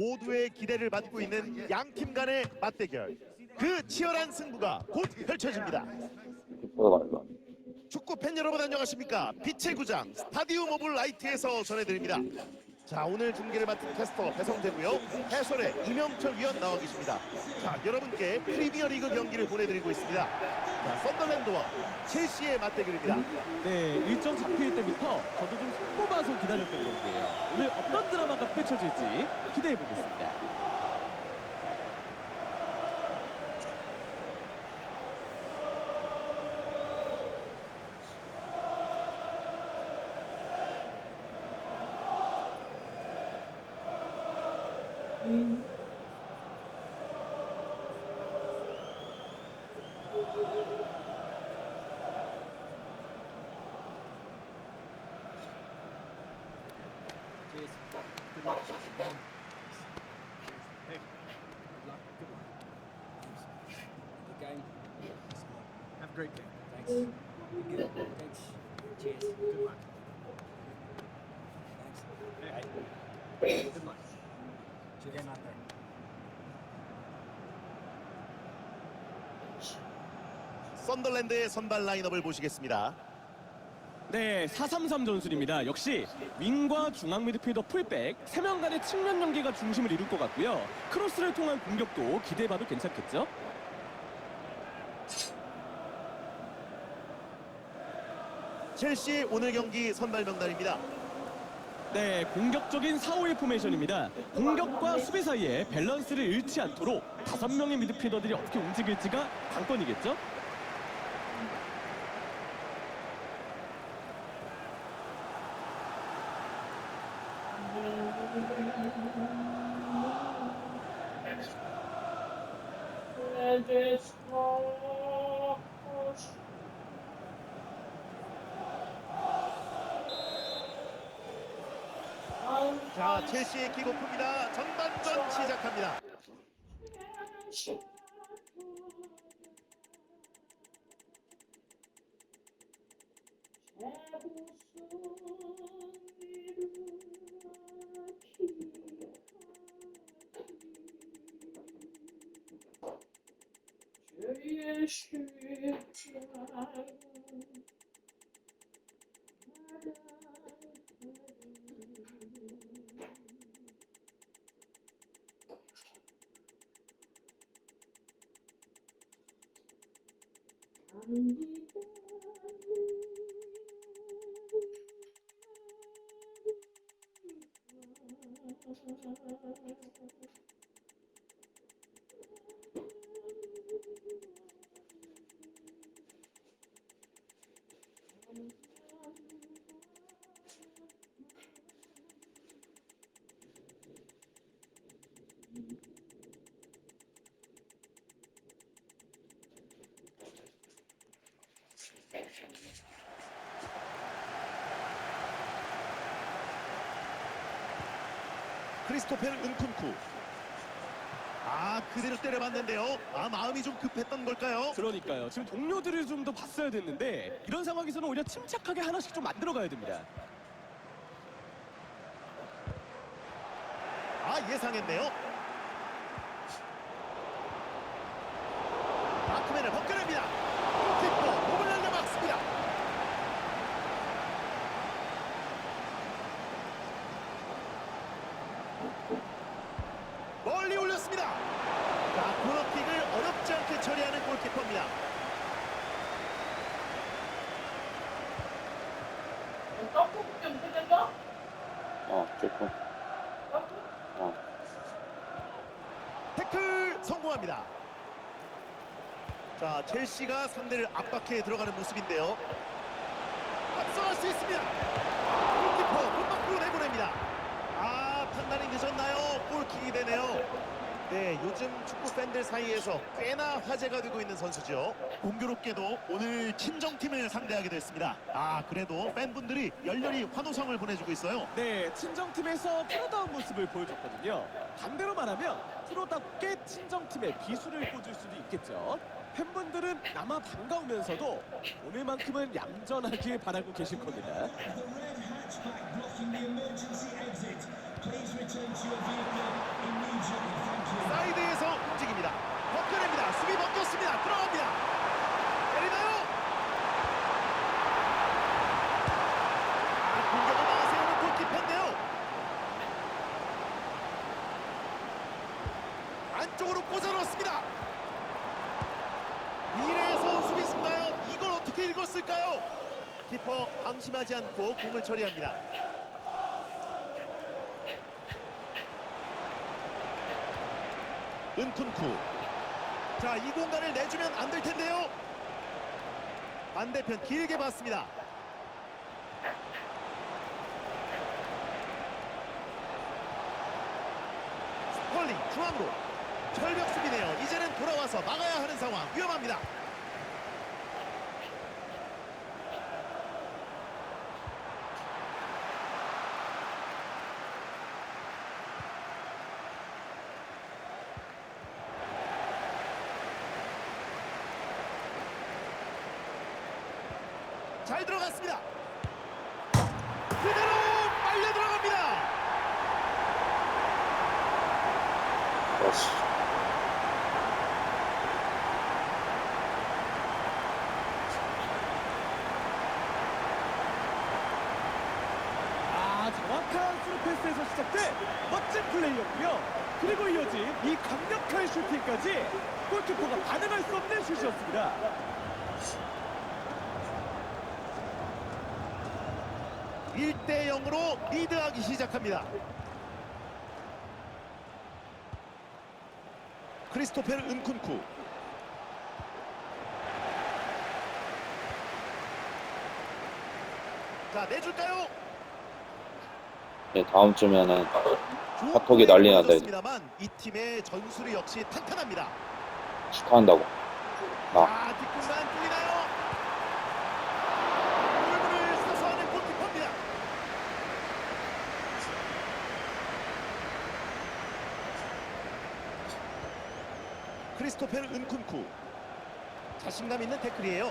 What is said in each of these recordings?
모두의 기대를 받고 있는 양 팀 간의 맞대결. 그 치열한 승부가 곧 펼쳐집니다. 축구 팬 여러분 안녕하십니까? 빛의 구장 스타디움 오브 라이트에서 전해드립니다. 자 오늘 중계를 맡은 캐스터 배성재고요. 해설에 이명철 위원 나와 계십니다. 자 여러분께 프리미어리그 경기를 보내드리고 있습니다. 자 썬더랜드와 첼시의 맞대결입니다. 네, 일정 잡힐 때부터 저도 좀 손꼽아서 기다렸던 경기예요. 오늘 어떤 드라마가 펼쳐질지 기대해 보겠습니다. Have a great day. Thanks. You good? Thanks. Cheers. Good luck. Thanks. Hey, good luck. Cheers. Game out there. 썬더랜드의 선발 라인업을 보시겠습니다. 네, 433 전술입니다. 역시 윙과 중앙 미드필더 풀백 3명 간의 측면 연계가 중심을 이룰 것 같고요. 크로스를 통한 공격도 기대해봐도 괜찮겠죠? 첼시 오늘 경기 선발 명단입니다. 네, 공격적인 4-5-1 포메이션입니다. 공격과 수비 사이에 밸런스를 잃지 않도록 다섯 명의 미드필더들이 어떻게 움직일지가 관건이겠죠? 자 첼시의 킥오프입니다. 전반전 시작합니다. 크리스토펠 은쿤쿠. 아 그대로 때려봤는데요. 아 마음이 좀 급했던 걸까요? 그러니까요. 지금 동료들을 좀 더 봤어야 됐는데 이런 상황에서는 오히려 침착하게 하나씩 좀 만들어 가야 됩니다. 아 예상했네요. 마크맨을 벗겨냅니다. 키퍼 몸을 날려막습니다. 멀리 올렸습니다. 자 코너킥을 어렵지 않게 처리하는 골키퍼입니다. 어, 조금. 어, 태클 성공합니다. 자, 첼시가 상대를 압박해 들어가는 모습인데요. 앞서갈 수 있습니다. 골키퍼 문 밖으로 내보냅니다. 아, 판단이 늦었나요? 골킥이 되네요. 네, 요즘 축구 팬들 사이에서 꽤나 화제가 되고 있는 선수죠. 공교롭게도 오늘 친정팀을 상대하게 됐습니다. 아, 그래도 팬분들이 열렬히 환호성을 보내주고 있어요. 네, 친정팀에서 프로다운 모습을 보여줬거든요. 반대로 말하면 프로답게 친정팀에 비수를 꽂을 수도 있겠죠. 팬분들은 아마 반가우면서도 오늘만큼은 얌전하길 바라고 계실 겁니다. 사이드에서 움직입니다. 벗겨냅니다. 수비 벗겼습니다. 들어갑니다. 때리나요? 아, 공격을 막아세우는 골키퍼인데요. 안쪽으로 꽂아넣습니다. 미래에서 수비수인가요? 이걸 어떻게 읽었을까요? 키퍼 방심하지 않고 공을 처리합니다. 은쿤쿠. 자, 이 공간을 내주면 안 될 텐데요. 반대편 길게 봤습니다. 스펄링 중앙으로 철벽 수비네요. 이제는 돌아와서 막아야 하는 상황 위험합니다. 잘 들어갔습니다. 그대로 빨려 들어갑니다. 아 정확한 스루 패스에서 시작된 멋진 플레이였고요. 그리고 이어진 이 강력한 슈팅까지 골키퍼가 반응할 수 없는 슛이었습니다. 일대 0으로 리드하기 시작합니다. 크리스토페르 은쿤쿠. 자, 내줄까요? 예, 다음 주면은 카톡이 난리 나다, 이 팀의 전술이 역시 탄탄합니다. 축하한다고. 나. 아, 뒷공간 뚫리나요? 골문을 사수하는 골키퍼입니다. 크리스토페르 은쿤쿠 자신감 있는 태클이에요.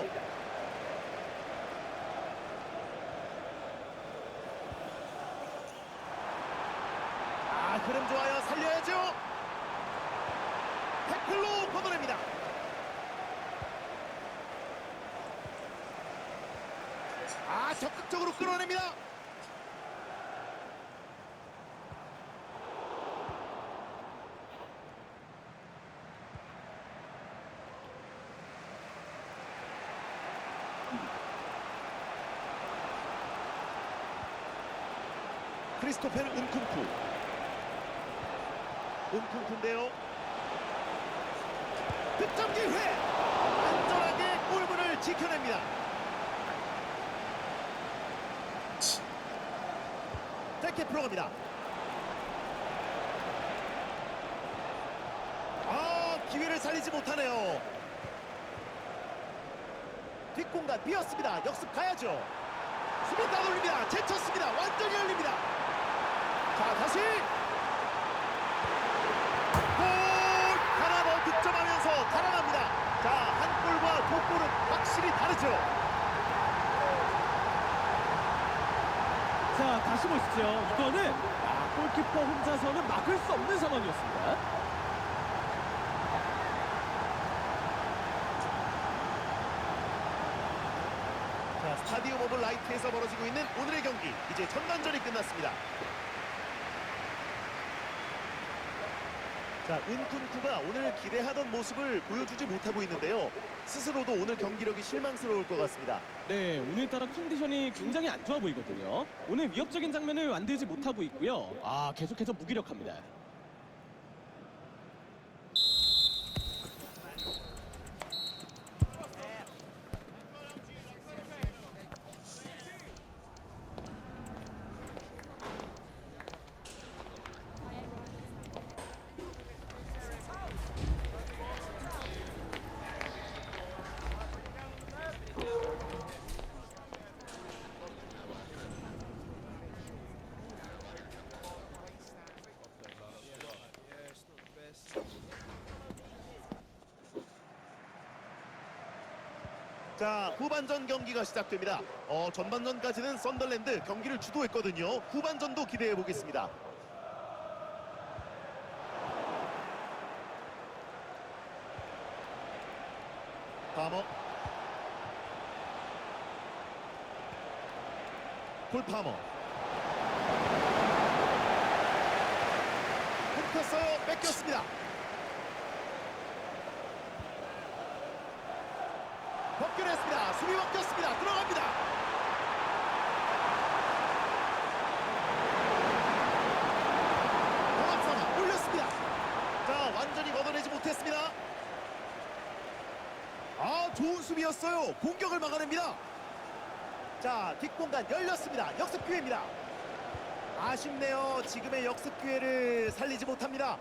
아, 흐름 좋아요. 살려야죠. 태클로 걷어냅니다. 아 적극적으로 끌어냅니다. 크리스토페르 은쿤쿠 은쿤쿠인데요 득점 기회 안전하게 골문을 지켜냅니다 짧게 풀어갑니다. 아 기회를 살리지 못하네요. 뒷공간 비었습니다. 역습 가야죠. 수비 따돌립니다. 제쳤습니다. 완전히 열립니다. 자 다시 골 하나 더 득점하면서 달아납니다. 자 한 골과 두 골은 확실히 다르죠. 자 다시 보시죠. 이거는 아, 골키퍼 혼자서는 막을 수 없는 상황이었습니다. 자, 스타디움 오브 라이트에서 벌어지고 있는 오늘의 경기 이제 전반전이 끝났습니다. 자, 은쿤쿠가 오늘 기대하던 모습을 보여주지 못하고 있는데요. 스스로도 오늘 경기력이 실망스러울 것 같습니다. 네, 오늘따라 컨디션이 굉장히 안 좋아 보이거든요. 오늘 위협적인 장면을 만들지 못하고 있고요. 아, 계속해서 무기력합니다. 자 후반전 경기가 시작됩니다. 어, 전반전까지는 썬덜랜드 경기를 주도했거든요. 후반전도 기대해 보겠습니다. 파머 골 파머 홈패어요 뺏겼습니다. 벗겨냈습니다. 수비 벗겼습니다. 들어갑니다. 공합상 올렸습니다. 자, 완전히 걷어내지 못했습니다. 아, 좋은 수비였어요. 공격을 막아냅니다. 자, 뒷공간 열렸습니다. 역습 기회입니다. 아쉽네요. 지금의 역습 기회를 살리지 못합니다.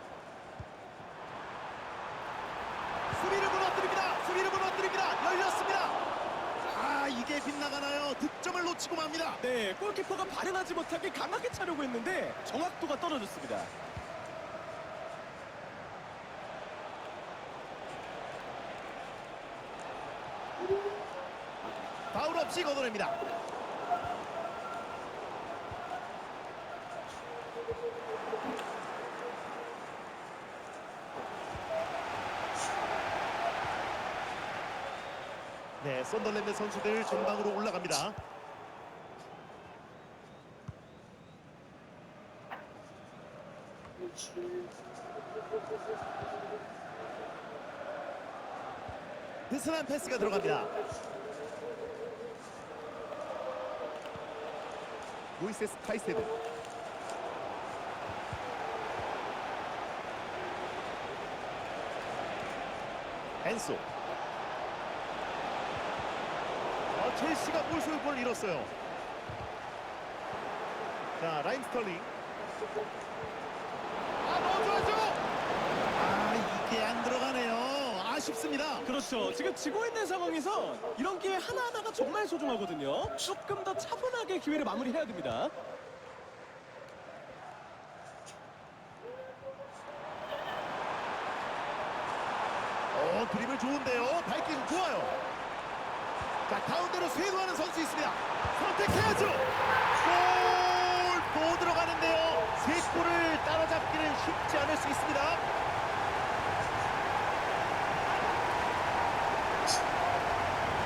수비를 무너뜨립니다. 수비를 무너뜨립니다. 열렸습니다. 아, 이게 빗나가나요? 득점을 놓치고 맙니다. 네, 골키퍼가 발현하지 못하게 강하게 차려고 했는데 정확도가 떨어졌습니다. 파울 없이 걷어냅니다. 네, 썬더랜드 선수들 전방으로 올라갑니다. 느슨한 패스가 들어갑니다. 모이세스 카이세드 엔소 어, 첼시가 골 소유권을 잃었어요. 자 라임 스털링. 아 넣어줘야죠! 아 이게 안 들어가네요. 아쉽습니다. 그렇죠. 지금 지고 있는 상황에서 이런 기회 하나하나가 정말 소중하거든요. 조금 더 차분하게 기회를 마무리해야 됩니다. 어 드리블 좋은데요. 발길 좋아요 자 가운데로 쇄도하는 선수 있습니다 선택해야죠 골 또 들어가는데요 세 골을 따라잡기는 쉽지 않을 수 있습니다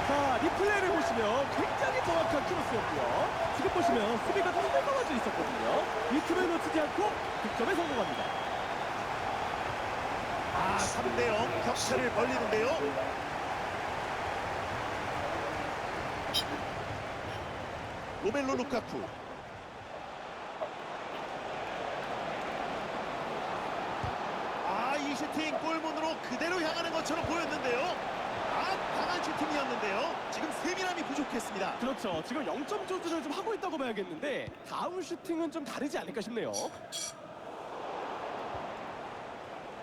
자, 리플레이를 보시면 굉장히 정확한 크로스였고요. 지금 보시면 수비가 좀 뺏어가져 있었거든요. 이 틈을 놓치지 않고 득점에 성공합니다. 아 3대0 격차를 벌리는데요 로멜로 루카쿠. 아이 슈팅 골문으로 그대로 향하는 것처럼 보였는데요. 아 강한 슈팅이었는데요. 지금 세밀함이 부족했습니다. 그렇죠. 지금 0점 조절을 좀 하고 있다고 봐야겠는데 다운 슈팅은 좀 다르지 않을까 싶네요.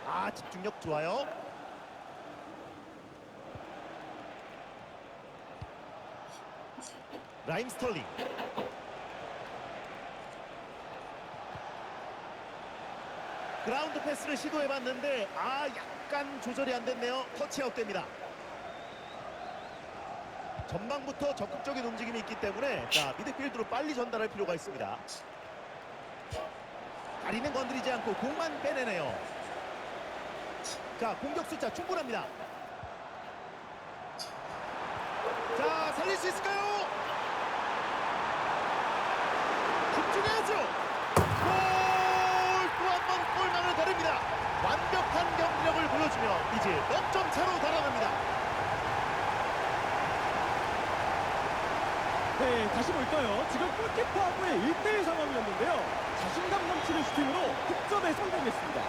아 집중력 좋아요 라임 스털링. 그라운드 패스를 시도해봤는데 아 약간 조절이 안 됐네요. 터치아웃 됩니다. 전방부터 적극적인 움직임이 있기 때문에 자 미드필드로 빨리 전달할 필요가 있습니다. 다리는 건드리지 않고 공만 빼내네요. 자 공격 숫자 충분합니다. 자 살릴 수 있을까요 집중해야죠 골또 한 번 골만을 가릅니다 완벽한 경기력을 보여주며 이제 넉점 차로 달아납니다 네, 다시 볼까요? 지금 골키퍼하고의 1대1 상황이었는데요. 자신감 넘치는 슈팅으로 득점에 성공했습니다.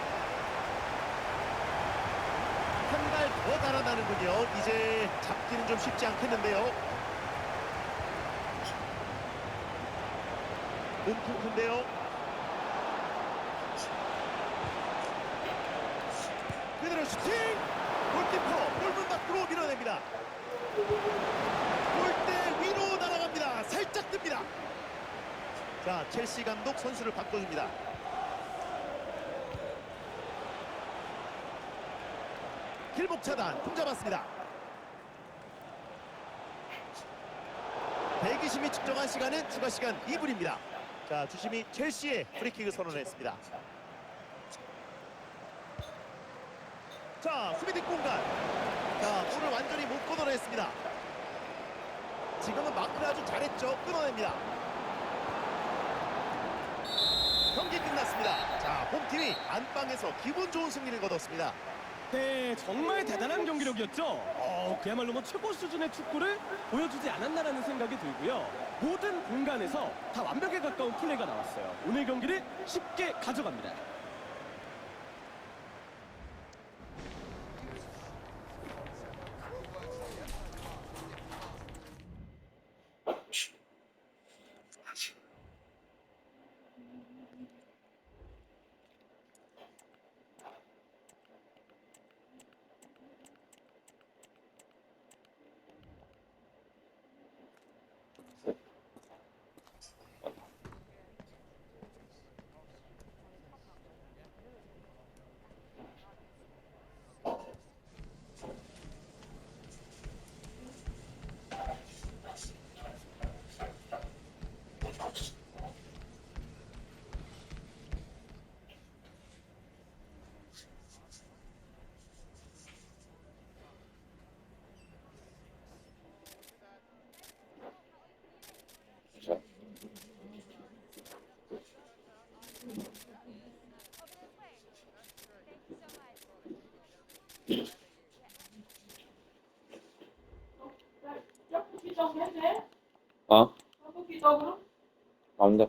한 발 더 달아나는군요 이제 잡기는 좀 쉽지 않겠는데요 몸통큰데요 그대로 슈팅! 골키퍼 골문 밖으로 밀어냅니다. 골대 위로 날아갑니다. 살짝 뜹니다. 자 첼시 감독 선수를 바꿔줍니다. 길목 차단 공 잡았습니다. 120이 측정한 시간은 추가 시간 2분입니다. 자 주심이 첼시의 프리킥을 선언했습니다 자 수비 뒷공간 자, 볼을 완전히 못 걷어냈습니다. 지금은 마크를 아주 잘했죠. 끊어냅니다. 경기 끝났습니다. 자, 홈팀이 안방에서 기분 좋은 승리를 거뒀습니다. 네, 정말 대단한 경기력이었죠. 어, 그야말로 뭐 최고 수준의 축구를 보여주지 않았나라는 생각이 들고요. 모든 공간에서 다 완벽에 가까운 플레이가 나왔어요. 오늘 경기를 쉽게 가져갑니다. 안 돼.